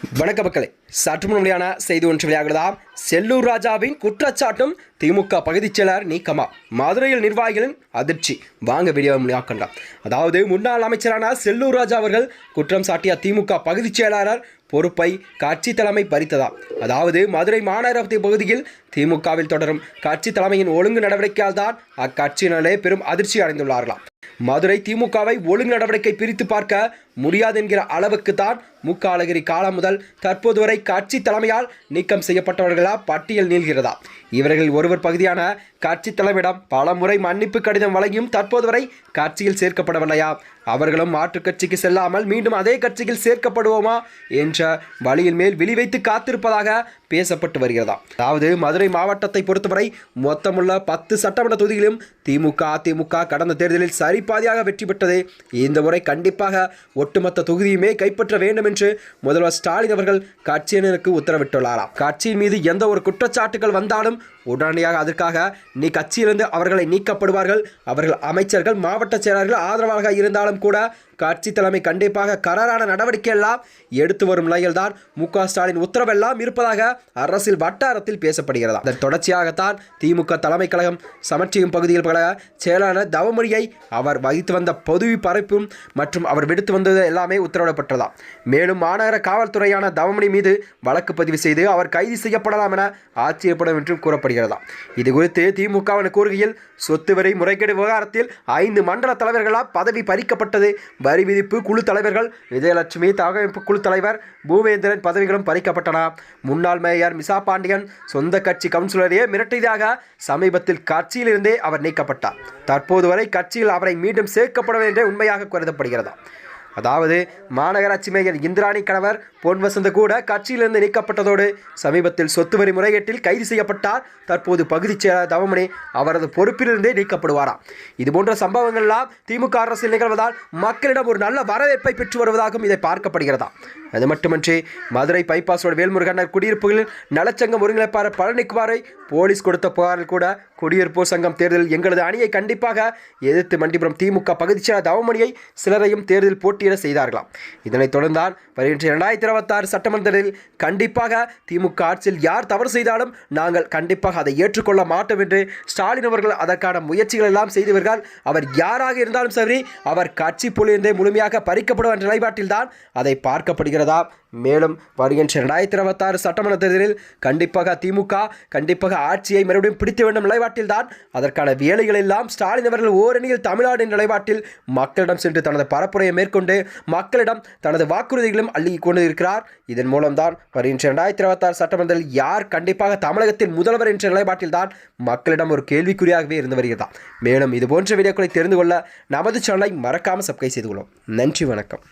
வணக்க மக்களே சற்று முன்னாடியான செய்தி ஒன்று வெளியாகிறதா. செல்லூர் ராஜாவின் குற்றச்சாட்டும் திமுக பகுதிச் செயலர் நீக்கமா? மதுரையில் நிர்வாகிகளின் அதிர்ச்சி. வாங்க வீடியோ முடியாக்கண்டாம் அதாவது முன்னாள் அமைச்சரான செல்லூர் ராஜா அவர்கள் குற்றம் சாட்டிய திமுக பகுதிச் செயலாளர் பொறுப்பை கட்சி தலைமை பறித்ததா? அதாவது மதுரை மாநகராட்சி பகுதியில் திமுகவில் தொடரும் கட்சி தலைமையின் ஒழுங்கு நடவடிக்கையால் தான் அக்கட்சியினரே பெரும் அதிர்ச்சி அடைந்துள்ளார்களாம். மதுரை திமுகவை ஒழுங்கு நடவடிக்கை பிரித்து பார்க்க முடியாது என்கிற அளவுக்கு தான் மு க அழகிரி காலம் முதல் தற்போது வரை கட்சி தலைமையால் நீக்கம் செய்யப்பட்டவர்களா பட்டியல் நீள்கிறதா? இவர்கள் ஒருவர் பகுதியான கட்சி தலைமையிடம் பல முறை மன்னிப்பு கடிதம் வழங்கியும் தற்போது வரை கட்சியில் சேர்க்கப்படவில்லையா? அவர்களும் மாற்றுக் கட்சிக்கு செல்லாமல் மீண்டும் அதே கட்சியில் சேர்க்கப்படுவோமா? என்ற வழியில் மேல் விழிவைத்து காத்திருப்பதாக பேசப்பட்டு வருகிறதா? அதாவது மதுரை மாவட்டத்தை பொறுத்தவரை மொத்தமுள்ள பத்து சட்டமன்ற தொகுதிகளிலும் திமுக அதிமுக கடந்த தேர்தலில் சரிபாதியாக வெற்றி பெற்றது. இந்த முறை கண்டிப்பாக ஒட்டுமொத்த தொகுதியுமே கைப்பற்ற வேண்டும் என்று முதல்வர் ஸ்டாலின் அவர்கள் கட்சியினருக்கு உத்தரவிட்டுள்ளாராம். கட்சியின் மீது எந்த ஒரு குற்றச்சாட்டுகள் வந்தாலும் உடனடியாக அதற்காக நீ கட்சியிலிருந்து அவர்களை நீக்கப்படுவார்கள். அவர்கள் அமைச்சர்கள் மாவட்ட செயலாளர்கள் ஆதரவாக இருந்தாலும் கூட கட்சி தலைமை கண்டிப்பாக கராரான நடவடிக்கை எல்லாம் எடுத்து வரும் நிலையில்தான் மு க ஸ்டாலின் உத்தரவெல்லாம் இருப்பதாக அரசியல் வட்டாரத்தில் பேசப்படுகிறது. அதன் தொடர்ச்சியாகத்தான் திமுக தலைமை கழகம் சமர்ச்சியும் பகுதியில் கழக செயலாளர் தவமொழியை அவர் வகித்து வந்த பொதுவி பரப்பும் மற்றும் அவர் விடுத்து வந்தது எல்லாமே உத்தரவிடப்பட்டதாம் மேலும் மாநகர காவல்துறையான தவமணி மீது வழக்கு பதிவு செய்து அவர் கைது செய்யப்படலாம் என ஆச்சரியப்படும் என்றும் கூறப்படுகிறது. இது குறித்து திமுகவின் கூறுகையில் சொத்து வரி முறைகேடு விவகாரத்தில் ஐந்து மண்டல தலைவர்களால் பதவி பறிக்கப்பட்டது. வரி விதிப்பு குழு தலைவர்கள் விஜயலட்சுமி தகவமைப்பு குழு தலைவர் பூவேந்திரன் பதவிகளும் பறிக்கப்பட்டன. முன்னாள் மேயர் மிசா பாண்டியன் சொந்த கட்சி கவுன்சிலரையே மிரட்டியதாக சமீபத்தில் கட்சியிலிருந்தே அவர் நீக்கப்பட்டார். தற்போது வரை கட்சியில் அவரை மீண்டும் சேர்க்கப்படவில்லை என்றே உண்மையாக கருதப்படுகிறதா அதாவது மாநகராட்சி மேயர் இந்திராணி கணவர் பொன் வசந்த கூட கட்சியிலிருந்து நீக்கப்பட்டதோடு சமீபத்தில் சொத்து வரி முறைகேட்டில் கைது செய்யப்பட்டார். தற்போது பகுதிச் செயலாளர் தவமணி அவரது பொறுப்பிலிருந்தே நீக்கப்படுவாராம். இதுபோன்ற சம்பவங்கள்லாம் திமுக அரசில் நிகழ்வதால் மக்களிடம் ஒரு நல்ல வரவேற்பை பெற்று வருவதாகவும் இதை பார்க்கப்படுகிறதா அது மட்டுமன்றி மதுரை பைபாஸ் வேல்முருகன் குடியிருப்புகளில் நலச்சங்கம் ஒருங்கிணைப்பாளர் பழனிக்குமாரை போலீஸ் கொடுத்த புகாரில் கூட குடியிருப்போர் சங்கம் தேர்தலில் எங்களது அணியை கண்டிப்பாக எதிர்த்து மண்டிபுரம் திமுக பகுதிச் செயலர் தவமணியை சிலரையும் தேர்தலில் போட்டியிட செய்தார்களாம். இதனைத் தொடர்ந்தான் வருகின்ற இரண்டாயிரத்தி இருபத்தாறு சட்டமன்றத்தில் கண்டிப்பாக திமுக ஆட்சியில் யார் தவறு செய்தாலும் நாங்கள் கண்டிப்பாக அதை ஏற்றுக்கொள்ள மாட்டோம் என்று ஸ்டாலின் அவர்கள் அதற்கான முயற்சிகள் எல்லாம் செய்து வருகிறார். அவர் யாராக இருந்தாலும் சரி அவர் கட்சி புலியிருந்தே முழுமையாக பறிக்கப்படும் என்ற நிலைப்பாட்டில்தான் அதை பார்க்கப்படுகிறது. மேலும் வருகின்ற இரண்டாயிரத்தி இருபத்தாறு சட்டமன்ற தேர்தலில் கண்டிப்பாக திமுக கண்டிப்பாக ஆட்சியை மறுபடியும் பிடித்து வேண்டும் நிலைப்பாட்டில் தான் அதற்கான வேலைகள் எல்லாம் ஸ்டாலின் அவர்கள் ஓரணியில் தமிழ்நாடு என்ற நிலைப்பாட்டில் மக்களிடம் சென்று தனது பரப்புரையை மேற்கொண்டு மக்களிடம் தனது வாக்குறுதிகளும் அள்ளி கொண்டு இருக்கிறார் இதன் மூலம்தான் வருகின்ற இரண்டாயிரத்தி இருபத்தாறு சட்டமன்றத்தில் யார் கண்டிப்பாக தமிழகத்தின் முதல்வர் என்ற நிலைப்பாட்டில் தான் மக்களிடம் ஒரு கேள்விக்குறியாகவே இருந்து வருகிறதா? மேலும் இது போன்ற வீடியோக்களை தெரிந்து கொள்ள நமது சேனலை மறக்காமல் சப்ஸ்கிரைப் செய்து கொள்ளும் நன்றி வணக்கம்.